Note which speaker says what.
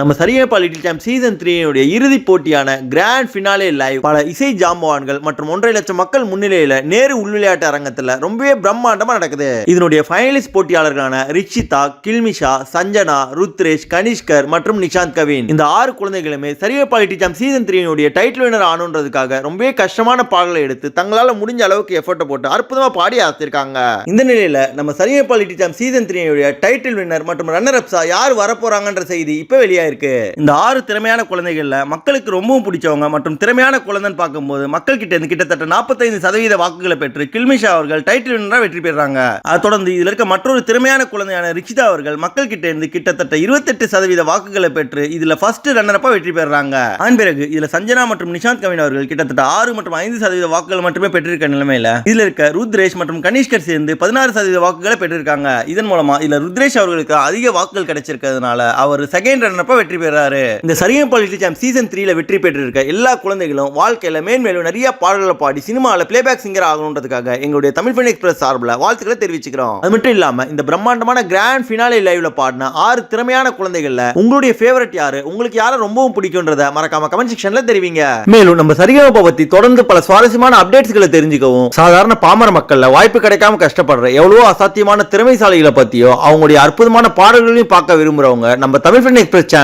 Speaker 1: நம்ம சரியான little time season த்ரீனுடைய இறுதிப் போட்டியான கிராண்ட் ஃபினாலே லைவ் பல இசை ஜாம்பவான்கள் மற்றும் ஒன்றரை லட்சம் மக்கள் முன்னிலையில் நேரு உள்விளையாட்டு அரங்கத்தில் ரொம்பவே பிரம்மாண்டமாக நடக்குது. இதனுடைய ஃபைனலிஸ்ட் போட்டியாளர்களான ரிஷிதா கில்மிஷா சஞ்சனா ருத்ரேஷ் கனிஷ்கர் மற்றும் நிஷாந்த் கவின். இந்த ஆறு குழந்தைகளுமே சரியான லிட்டில் டைம் சீசன் த்ரீனுடைய டைட்டில் வினர் ஆனுன்றதுக்காக ரொம்பவே கஷ்டமான பாடலை எடுத்து தங்களால் முடிஞ்ச அளவுக்கு எஃபர்ட்டை போட்டு அற்புதமாக பாடி ஆசிருக்காங்க இந்த நிலையில் நம்ம சரியான லிட்டில் டைம் சீசன் த்ரீனுடைய டைட்டில் வின்னர் மற்றும் ரன்னர் அப்ஸா யார் வரப்போறாங்கன்ற செய்தி இப்போ வெளியே வெளியாயிருக்கு இந்த ஆறு திறமையான குழந்தைகளில் மக்களுக்கு ரொம்பவும் பிடிச்சவங்க மற்றும் திறமையான குழந்தைன்னு பார்க்கும்போது மக்கள் கிட்ட இருந்து கிட்டத்தட்ட நாற்பத்தைந்து சதவீத வாக்குகளை பெற்று கில்மிஷா அவர்கள் டைட்டில் வின்னரா வெற்றி பெறாங்க. அதை தொடர்ந்து இதில் இருக்க மற்றொரு திறமையான குழந்தையான ரிச்சிதா அவர்கள் மக்கள் கிட்ட இருந்து கிட்டத்தட்ட இருபத்தெட்டு சதவீத வாக்குகளை பெற்று இதில் ஃபர்ஸ்ட் ரன்னரப்பா வெற்றி பெறாங்க. அதன் பிறகு இதில் சஞ்சனா மற்றும் நிஷாந்த் கவின் அவர்கள் கிட்டத்தட்ட ஆறு மற்றும் ஐந்து சதவீத வாக்குகள் மட்டுமே பெற்றிருக்க நிலைமையில இதில் இருக்க ருத்ரேஷ் மற்றும் கனிஷ்கர் சேர்ந்து பதினாறு சதவீத வாக்குகளை பெற்றிருக்காங்க. இதன் மூலமா இதில் ருத்ரேஷ் அவர்களுக்கு அதிக வாக்குகள் கிடைச்சிருக்கிறதுனால அவர் செகண்ட் எப்போ வெற்றி பெறாரு? இந்த சரியம் பாலிட்டி ஜாம் சீசன் த்ரீல வெற்றி பெற்றிருக்க எல்லா குழந்தைகளும் வாழ்க்கையில மேன்மேலும் நிறைய பாடல்களை பாடி சினிமாவில் பிளேபேக் சிங்கர் ஆகணுன்றதுக்காக எங்களுடைய தமிழ் பெண் எக்ஸ்பிரஸ் சார்பில் வாழ்த்துக்களை தெரிவிச்சுக்கிறோம். அது மட்டும் இல்லாம இந்த பிரம்மாண்டமான கிராண்ட் ஃபினாலே லைவ்ல பாடின ஆறு திறமையான குழந்தைகள்ல உங்களுடைய ஃபேவரட் யாரு? உங்களுக்கு யாரை ரொம்பவும் பிடிக்கும்ன்றத மறக்காம கமெண்ட் செக்ஷன்ல தெரிவிங்க. மேலும் நம்ம சரிகமப பத்தி தொடர்ந்து பல சுவாரஸ்யமான அப்டேட்ஸ்களை தெரிஞ்சுக்கவும். சாதாரண பாமர மக்கள்ல வாய்ப்பு கிடைக்காம கஷ்டப்படுற எவ்வளவோ அசாத்தியமான திறமைசாலிகளை பத்தியோ அவங்களுடைய அற்புதமான பாடல்களையும் பார்க்க விரும்புறவங்க நம்ம தமிழ் பெண் எக்ஸ்பிரஸ் சேனல்